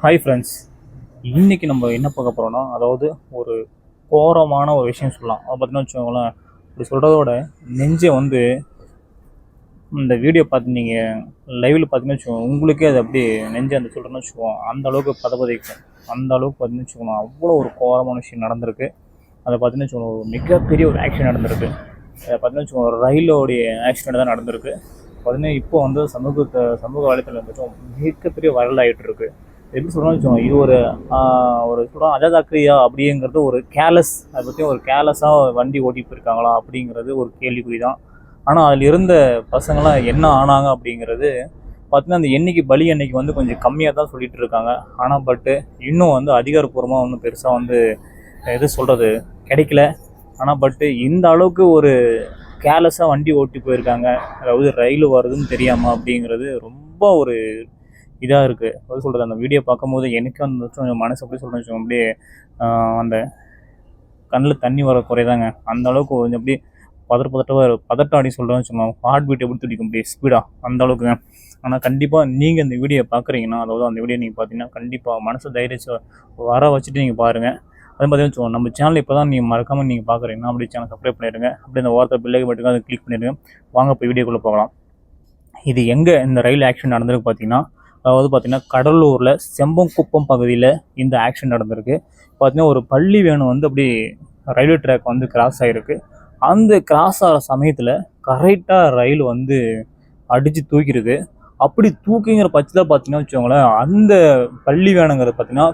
Hi friends இன்றைக்கி நம்ம என்ன பார்க்க போகிறோன்னா அதாவது ஒரு கோரமான ஒரு விஷயம் சொல்லலாம். அதை பார்த்தீங்கன்னா வச்சுக்கோங்களேன். இப்படி சொல்கிறதோட நெஞ்சை வந்து இந்த வீடியோ பார்த்து நீங்கள் லைவில் பார்த்தீங்கன்னு வச்சுக்கோங்க உங்களுக்கே அது அப்படியே நெஞ்சை அந்த சொல்கிறேன்னு வச்சுக்கோங்க. அந்த அளவுக்கு பதப்பதைக்கும் அந்த அளவுக்கு பார்த்தீங்கன்னு வச்சுக்கோங்க அவ்வளோ ஒரு கோரமான விஷயம் நடந்திருக்கு. அதை பார்த்தீங்கன்னு வச்சுக்கோங்க ஒரு மிகப்பெரிய ஒரு ஆக்சிடென்ட் நடந்திருக்கு. அதை பார்த்தீங்கன்னு வச்சுக்கோங்க ஒரு ரயிலோடைய ஆக்சிடென்ட் தான் நடந்திருக்கு. பார்த்தீங்கன்னா இப்போ வந்து சமூகத்தை சமூக வலைத்தளம் வந்துட்டு மிகப்பெரிய வைரல் ஆகிட்டு எப்படி சொல்கிறோம்னு வச்சுக்கோங்க இது ஒரு ஒரு சொல்கிறோம் அஜாதாக்கிரியா அப்படிங்கிறது ஒரு கேர்லெஸ் அதை பற்றி ஒரு கேர்லெஸ்ஸாக வண்டி ஓட்டி போயிருக்காங்களா அப்படிங்கிறது ஒரு கேள்விக்குறி தான் ஆனால் அதில் இருந்த பசங்களாம் என்ன ஆனாங்க அப்படிங்கிறது பார்த்தீங்கன்னா அந்த எண்ணிக்கை பலி எண்ணிக்கை வந்து கொஞ்சம் கம்மியாக தான் சொல்லிட்டு இருக்காங்க. ஆனால் பட்டு இன்னும் வந்து அதிகாரப்பூர்வமாக ஒன்றும் பெருசாக வந்து எது சொல்கிறது கிடைக்கல. ஆனால் பட்டு இந்த அளவுக்கு ஒரு கேர்லெஸ்ஸாக வண்டி ஓட்டி போயிருக்காங்க. அதாவது ரயில் வருதுன்னு தெரியாமல் அப்படிங்கிறது ரொம்ப ஒரு இதாக இருக்குது எப்படி சொல்கிறது அந்த வீடியோ பார்க்கும்போது எனக்கு அந்த மனசு அப்படி சொல்கிறேன் அப்படியே அந்த கண்ணில் தண்ணி வர குறைதாங்க. அந்த அளவுக்கு கொஞ்சம் அப்படியே பதற பதட்டமாக பதட்டம் அப்படி சொல்கிறேன்னு வச்சுக்கோங்க. ஹார்ட் பீட் எப்படி துடிக்கும் அப்படியே ஸ்பீடாக அந்த அளவுக்குங்க. ஆனால் கண்டிப்பாக நீங்கள் இந்த வீடியோ பார்க்குறீங்கன்னா அதாவது அந்த வீடியோ நீங்கள் பார்த்தீங்கன்னா கண்டிப்பாக மனசை தைரியம் வர வச்சுட்டு நீங்கள் பாருங்கள் அதே பார்த்தீங்கன்னா வச்சுக்கோங்க நம்ம சேனல் இப்போ தான் நீங்கள் மறக்காமல் நீங்கள் பார்க்குறீங்கன்னா அப்படி சேனல் சப்ஸ்கிரைப் பண்ணிடுங்க. அப்படியே அந்த வார்த்தை பிள்ளைக்கு மட்டும் அதை கிளிக் பண்ணிடுங்க. வாங்க இப்போ வீடியோக்குள்ளே போகலாம். இது எங்கே இந்த ரயில் ஆக்சிடென்ட் நடந்திருக்கு பார்த்தீங்கன்னா அதாவது பார்த்தீங்கன்னா கடலூரில் செம்பங்குப்பம் பகுதியில் இந்த ஆக்ஷன் நடந்திருக்கு. பார்த்தீங்கன்னா ஒரு பள்ளி வேணும் வந்து அப்படி ரயில்வே ட்ராக் வந்து கிராஸ் ஆகிருக்கு அந்த கிராஸ் ஆகிற சமயத்தில் கரெக்டாக ரயில் வந்து அடித்து தூக்கிடுது. அப்படி தூக்கிங்கிற பட்சத்தில் பார்த்தீங்கன்னா வச்சுக்கோங்களேன் அந்த பள்ளி வேணுங்கிறது பார்த்தீங்கன்னா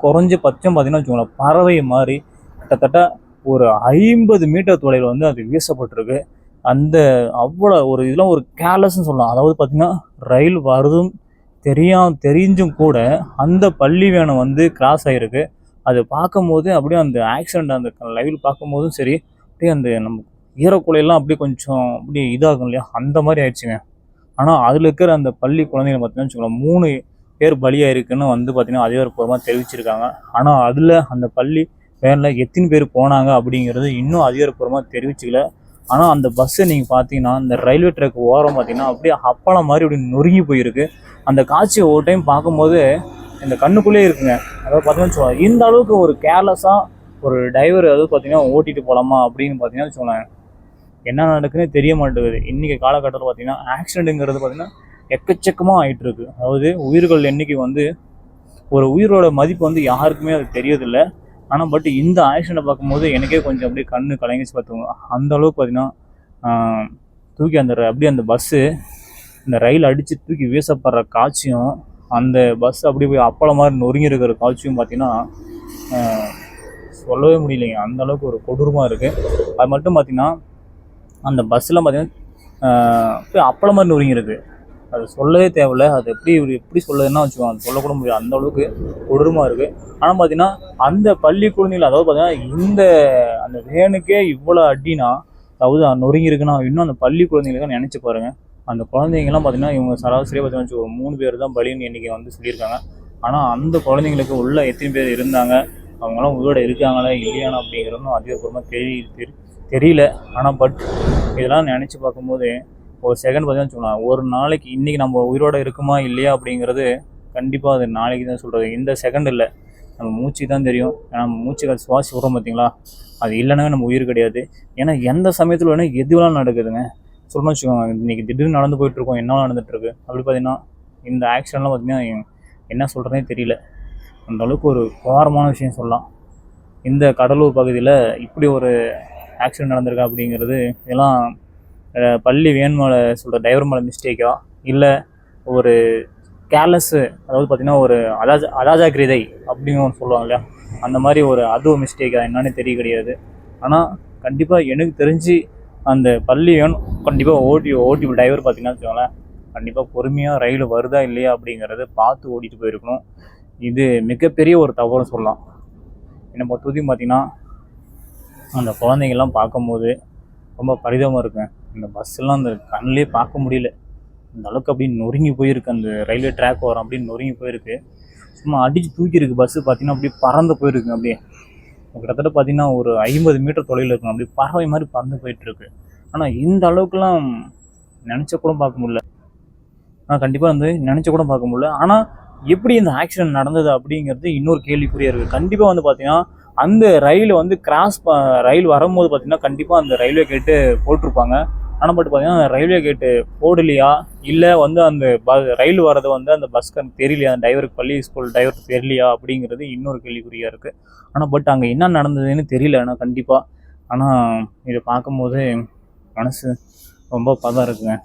குறைஞ்ச பட்சம் பார்த்தீங்கன்னா வச்சுக்கோங்களேன் பறவை மாதிரி கிட்டத்தட்ட ஒரு ஐம்பது மீட்டர் தொலைவில் வந்து அது வீசப்பட்டிருக்கு. அந்த அவ்வளோ ஒரு இதெல்லாம் ஒரு கேர்லெஸ்ன்னு சொல்லலாம். அதாவது பார்த்தீங்கன்னா ரயில் வருதும் தெரியாம தெரிஞ்சும் கூட அந்த பள்ளி வேனை வந்து கிராஸ் ஆகிருக்கு அது பார்க்கும்போது அப்படியே அந்த ஆக்சிடெண்ட் அந்த லைவில் பார்க்கும்போதும் சரி அப்படியே அந்த நம்ம ஈரக்குலையெல்லாம் அப்படியே கொஞ்சம் அப்படியே இதாகும் இல்லையா? அந்த மாதிரி ஆயிடுச்சுங்க. ஆனால் அதில் இருக்கிற அந்த பள்ளி குழந்தைங்க பார்த்தீங்கன்னா வச்சுக்கோங்களேன் மூணு பேர் பலியாயிருக்குன்னு வந்து பார்த்தீங்கன்னா அதிகாரப்பூர்வமாக தெரிவிச்சிருக்காங்க. ஆனால் அதில் அந்த பள்ளி வேனில் எத்தனை பேர் போனாங்க அப்படிங்கிறது இன்னும் அதிகாரப்பூர்வமாக தெரிவிச்சிக்கல. ஆனால் அந்த பஸ்ஸை நீங்கள் பார்த்தீங்கன்னா இந்த ரயில்வே ட்ராக் ஓரம் பார்த்தீங்கன்னா அப்படியே அப்பளம் மாதிரி அப்படி நொறுங்கி போயிருக்கு. அந்த காட்சியை ஒரு டைம் பார்க்கும்போது இந்த கண்ணுக்குள்ளே இருக்குங்க. அதாவது பார்த்தீங்கன்னா இந்த அளவுக்கு ஒரு கேர்லெஸ்ஸாக ஒரு டிரைவர் அதாவது பார்த்தீங்கன்னா ஓட்டிட்டு போகலாமா அப்படின்னு பார்த்தீங்கன்னா வச்சுக்கோங்களேன். என்ன நடக்குன்னு தெரிய மாட்டேங்குது. இன்றைக்கி காலகட்டத்தில் பார்த்தீங்கன்னா ஆக்சிடென்ட்டுங்கிறது பார்த்தீங்கன்னா எக்கச்சக்கமாக ஆகிட்டு இருக்கு அதாவது உயிர்கள் எண்ணிக்கை வந்து ஒரு உயிரோட மதிப்பு வந்து யாருக்குமே அது தெரியதில்லை ஆனால் பட் இந்த ஆக்ஷனை பார்க்கும்போது எனக்கே கொஞ்சம் அப்படியே கண்ணு கலங்கிச்சு பார்த்துக்கோங்க அந்த அளவுக்கு பார்த்தீங்கன்னா தூக்கி அந்த அப்படியே அந்த பஸ்ஸு இந்த ரயில் அடித்து தூக்கி வீசப்படுற காட்சியும் அந்த பஸ் அப்படி போய் அப்பளம் மாதிரி நொறுங்கி இருக்கிற காட்சியும் பார்த்தீங்கன்னா சொல்லவே முடியலைங்க. அந்த அளவுக்கு ஒரு கொடூரமாக இருக்குது அது மட்டும் பார்த்தீங்கன்னா அந்த பஸ்ஸில் பார்த்தீங்கன்னா போய் அப்பளம் மாதிரி நொறுங்கியிருக்கு அது சொல்லவே தேவையில்ல. அது எப்படி இவர் எப்படி சொல்லுதுன்னா வச்சுக்கோங்க அது சொல்லக்கூட முடியாது. அந்த அளவுக்கு கொடூரமாக இருக்குது ஆனால் பார்த்தீங்கன்னா அந்த பள்ளி குழந்தைகள் அதாவது பார்த்தீங்கன்னா இந்த அந்த வேனுக்கே இவ்வளோ அடினா அதாவது நொறுங்கி இருக்குன்னா இன்னும் அந்த பள்ளி குழந்தைங்களுக்கு நினச்சி பாருங்கள் அந்த குழந்தைங்கலாம் பார்த்தீங்கன்னா இவங்க சராசரியாக பார்த்தீங்கன்னா வச்சுக்கோ, ஒரு மூணு பேர் தான் பலின்னு எண்ணிக்கை வந்து சொல்லியிருக்காங்க. ஆனால் அந்த குழந்தைங்களுக்கு உள்ள எத்தனை பேர் இருந்தாங்க? அவங்களாம் உயிரோட இருக்காங்களா இல்லையானா அப்படிங்கிறதும் அதிகபூர்வமாக தெரிய தெரி- தெரியல. ஆனால் பட் இதெல்லாம் நினச்சி பார்க்கும்போது ஒரு செகண்ட் பார்த்தீங்கன்னா வச்சுக்கலாம் ஒரு நாளைக்கு இன்றைக்கி நம்ம உயிரோட இருக்குமா இல்லையா அப்படிங்கிறது கண்டிப்பாக அது நாளைக்கு தான் சொல்கிறது இந்த செகண்ட் இல்லை நம்ம மூச்சு தான் தெரியும். ஏன்னா நம்ம மூச்சுகள் சுவாசி விடுறோம் பார்த்தீங்களா அது இல்லைனாவே நம்ம உயிர் கிடையாது. ஏன்னா எந்த சமயத்தில் வேணால் எது வேணாலும் நடக்குதுங்க. சொல்லணும்னு வச்சுக்கோங்க இன்றைக்கி திடீர்னு நடந்து போயிட்டுருக்கோம் என்ன நடந்துகிட்ருக்கு அப்படி பார்த்தீங்கன்னா இந்த ஆக்சிடென்ட்லாம் பார்த்தீங்கன்னா என்ன சொல்கிறதே தெரியல. அந்த அளவுக்கு ஒரு கோரமான விஷயம் சொல்லலாம். இந்த கடலூர் பகுதியில் இப்படி ஒரு ஆக்சிடென்ட் நடந்திருக்கா அப்படிங்கிறது இதெல்லாம் பள்ளி வேன் மேலே சொல்கிற டிரைவர் மேலே மிஸ்டேக்கா இல்லை ஒரு கேர்லெஸ்ஸு அதாவது பார்த்திங்கன்னா ஒரு அதாஜ அதாஜாக்கிரதை அப்படின்னு ஒன்று சொல்லுவாங்க இல்லையா? அந்த மாதிரி ஒரு அதுவும் மிஸ்டேக்கா என்னன்னு தெரிய கிடையாது. ஆனால் கண்டிப்பாக எனக்கு தெரிஞ்சு அந்த பள்ளி வேன் கண்டிப்பாக ஓட்டி ஓட்டி டிரைவர் பார்த்தீங்கன்னா வச்சுக்கோங்களேன் கண்டிப்பாக பொறுமையாக ரயில் வருதா இல்லையா அப்படிங்கிறத பார்த்து ஓட்டிட்டு போயிருக்கணும். இது மிகப்பெரிய ஒரு தவறுன்னு சொல்லலாம். என்னை பொறுத்தவரைக்கும் பார்த்திங்கன்னா அந்த குழந்தைங்கள்லாம் பார்க்கும்போது ரொம்ப பரிதமாக இருக்கும் இந்த பஸ்ஸெல்லாம் அந்த கண்ணிலே பார்க்க முடியல. இந்த அளவுக்கு அப்படியே நொறுங்கி போயிருக்கு. அந்த ரயில்வே ட்ராக் வரும் அப்படின்னு நொறுங்கி போயிருக்கு. சும்மா அடித்து தூக்கியிருக்கு பஸ்ஸு பார்த்தீங்கன்னா அப்படியே பறந்து போயிருக்கு அப்படியே. கிட்டத்தட்ட பார்த்தீங்கன்னா ஒரு ஐம்பது மீட்டர் தொலைவில் இருக்கும். அப்படியே பறவை மாதிரி பறந்து போயிட்டுருக்கு. ஆனால் இந்த அளவுக்குலாம் நினச்ச கூட பார்க்க முடியல. ஆனால் கண்டிப்பாக வந்து நினச்ச கூட பார்க்க முடியல. ஆனால் எப்படி இந்த ஆக்சிடென்ட் நடந்தது அப்படிங்கிறது இன்னொரு கேள்விக்குறியாக இருக்குது கண்டிப்பாக வந்து பார்த்தீங்கன்னா அந்த ரயில் வந்து கிராஸ் ரயில் வரும்போது பார்த்தீங்கன்னா கண்டிப்பாக அந்த ரயில்வே கேட்டு போட்டிருப்பாங்க. ஆனால் பட் பார்த்தீங்கன்னா ரயில்வே கேட்டு போடலையா? இல்லை வந்து அந்த ப ரயில் வர்றது வந்து அந்த பஸ்க்கு தெரியலையா? அந்த டிரைவருக்கு பள்ளி ஸ்கூல் டிரைவருக்கு தெரியலையா? அப்படிங்கிறது இன்னொரு கேள்விக்குறியாக இருக்குது ஆனால் பட் அங்கே என்ன நடந்ததுன்னு தெரியல ஆனால் கண்டிப்பாக ஆனால் இதை பார்க்கும்போது மனசு ரொம்ப பதம் இருக்குங்க